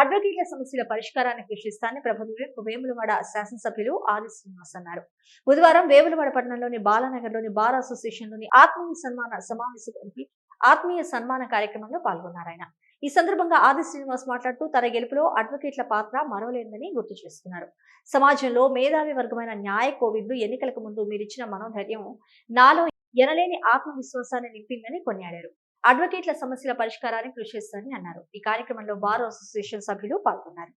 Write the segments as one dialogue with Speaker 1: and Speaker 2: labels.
Speaker 1: అడ్వకేట్ల సమస్యల పరిష్కారాన్ని కృషిస్తానని ప్రభుత్వ వేములవాడ శాసనసభ్యులు ఆది శ్రీనివాస్ అన్నారు. బుధవారం వేములవాడ పట్టణంలోని బాలానగర్లోని బార్ అసోసియేషన్లోని ఆత్మీయ సన్మాన సమావేశానికి ఆత్మీయ సన్మాన కార్యక్రమంలో పాల్గొన్నారు ఆయన. ఈ సందర్భంగా ఆది శ్రీనివాస్ మాట్లాడుతూ తన గెలుపులో అడ్వకేట్ల పాత్ర మరవలేదని గుర్తు చేసుకున్నారు. సమాజంలో మేధావి వర్గమైన న్యాయ కోవిద్లు ఎన్నికలకు ముందు మీరిచ్చిన మనోధైర్యం నాలో ఎనలేని ఆత్మవిశ్వాసాన్ని నింపిందని కొనియాడారు. అడ్వకేట్ల సమస్యల పరిష్కారాన్ని కృషి చేస్తారని అన్నారు. ఈ కార్యక్రమంలో బార్ అసోసియేషన్ సభ్యులు పాల్గొన్నారు.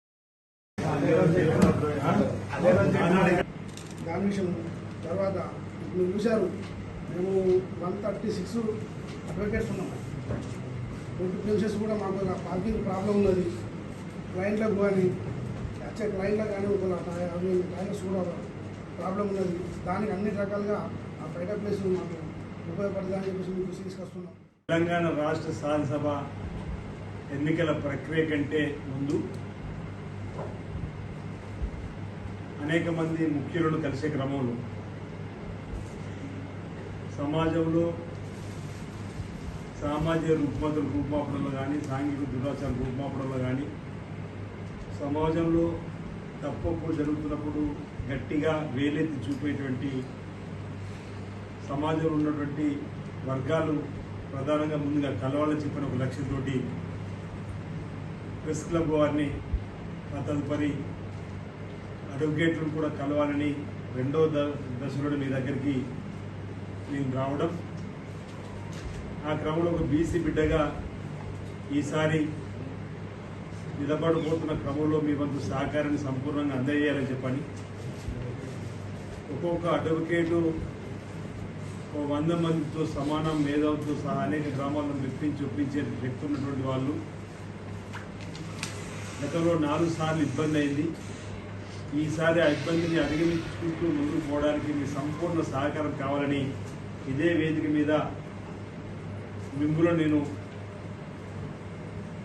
Speaker 2: తర్వాత మీరు చూశారు మేము వన్ థర్టీ సిక్స్ అడ్వకేట్స్ ఉన్నాం. ట్వంటీ ప్లేసెస్ కూడా మాకు పార్కింగ్ ప్రాబ్లం ఉన్నది. క్లయింట్లకు కానీ వచ్చే క్లయింట్లకు కానీ ఒక అవి కూడా ప్రాబ్లం ఉన్నది. దానికి అన్ని రకాలుగా ఆ బయట ప్లేస్ మాకు ఉపయోగపడుతుందని చెప్పేసి మీకు తీసుకొస్తున్నాం.
Speaker 3: తెలంగాణ రాష్ట్ర శాసనసభ ఎన్నికల ప్రక్రియ కంటే ముందు అనేక మంది ముఖ్యులను కలిసే క్రమంలో సమాజంలో సామాజిక రుగ్మతుల రూపుమాపడంలో కానీ సాంఘిక దురాచార రూపుమాపడంలో కానీ సమాజంలో తప్పప్పుడు జరుగుతున్నప్పుడు గట్టిగా వేలెత్తి చూపేటువంటి సమాజంలో ఉన్నటువంటి వర్గాలు ప్రధానంగా ముందుగా కలవాలని చెప్పిన ఒక లక్ష్యంతోటి ప్రెస్ క్లబ్ వారిని ఆ తదుపరి అడ్వకేట్లను కూడా కలవాలని రెండో ద దశలో మీ దగ్గరికి నేను రావడం. ఆ క్రమంలో ఒక బీసీ బిడ్డగా ఈసారి నిలబడబోతున్న క్రమంలో మీ వంతు సహకారాన్ని సంపూర్ణంగా అందజేయాలని చెప్పని ఒక్కొక్క అడ్వకేటు వంద మందితో సమానం మేధావులతో సహా అనేక గ్రామాలను మెప్పించి ఒప్పించే వ్యక్తి ఉన్నటువంటి వాళ్ళు. గతంలో నాలుగు సార్లు ఇబ్బంది అయింది. ఈసారి ఆ ఇబ్బందిని అధిగమించుకుంటూ ముందుకు పోవడానికి మీ సంపూర్ణ సహకారం కావాలని ఇదే వేదిక మీద మిమ్మల్ని నేను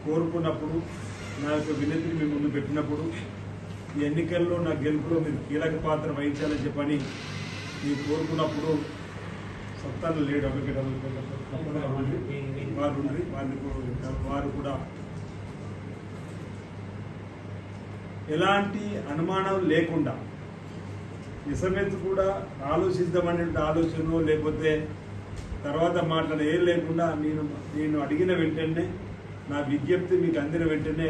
Speaker 3: కోరుకున్నప్పుడు నా యొక్క వినతిని మీ ముందు పెట్టినప్పుడు ఈ ఎన్నికల్లో నా గెలుపులో మీరు కీలక పాత్ర వహించాలని చెప్పని మీరు కోరుకున్నప్పుడు సత్తాలు లేడు అడ్వకేట్ వారు ఉండి వారిని కూడా- వారు కూడా ఎలాంటి అనుమానం లేకుండా నిజమెత్తు కూడా ఆలోచిద్దామనే ఆలోచన లేకపోతే తర్వాత మాట్లాడే ఏం లేకుండా నేను నేను అడిగిన వెంటనే నా విజ్ఞప్తి మీకు అందిన వెంటనే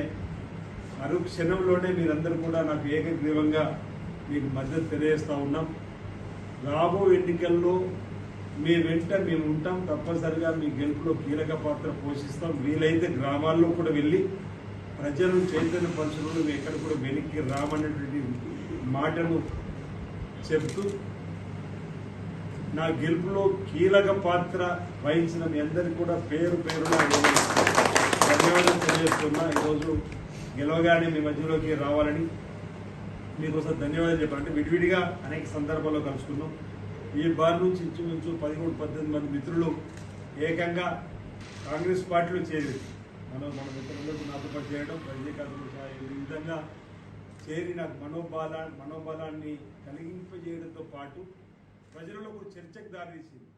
Speaker 3: అరు క్షణంలోనే మీరందరూ కూడా నాకు ఏకగ్రీవంగా మీకు మద్దతు తెలియజేస్తూ ఉన్నాం. రాబో ఎన్నికల్లో మీ వెంట మేము ఉంటాం తప్పనిసరిగా మీ గెలుపులో కీలక పాత్ర పోషిస్తాం. వీలైతే గ్రామాల్లో కూడా వెళ్ళి ప్రజలు చైతన్య పరిశ్రమలు మేము ఎక్కడ కూడా వెనక్కి రామనేటువంటి మాటను చెప్తూ నా గెలుపులో కీలక పాత్ర వహించిన మీ అందరికీ కూడా పేరు పేరు ధన్యవాదం ధన్యవాదాలు తెలియజేస్తున్నా. ఈరోజు గెలవగానే మీ మధ్యలోకి రావాలని మీకోసం ధన్యవాదాలు చెప్పాలంటే విడివిడిగా అనేక సందర్భాల్లో కలుసుకున్నాం. ఈ బార్ నుంచి ఇంచుమించు పదిహేడు పద్దెనిమిది మంది మిత్రులు ఏకంగా కాంగ్రెస్ పార్టీలో చేరి మనం మన మిత్రులకు నాతో పాటు చేయడం రజనీకాంత్ ఈ విధంగా చేరిన నాకు మనోబలాన్ని కలిగింపజేయడంతో పాటు ప్రజలలో చర్చకు దారితీసింది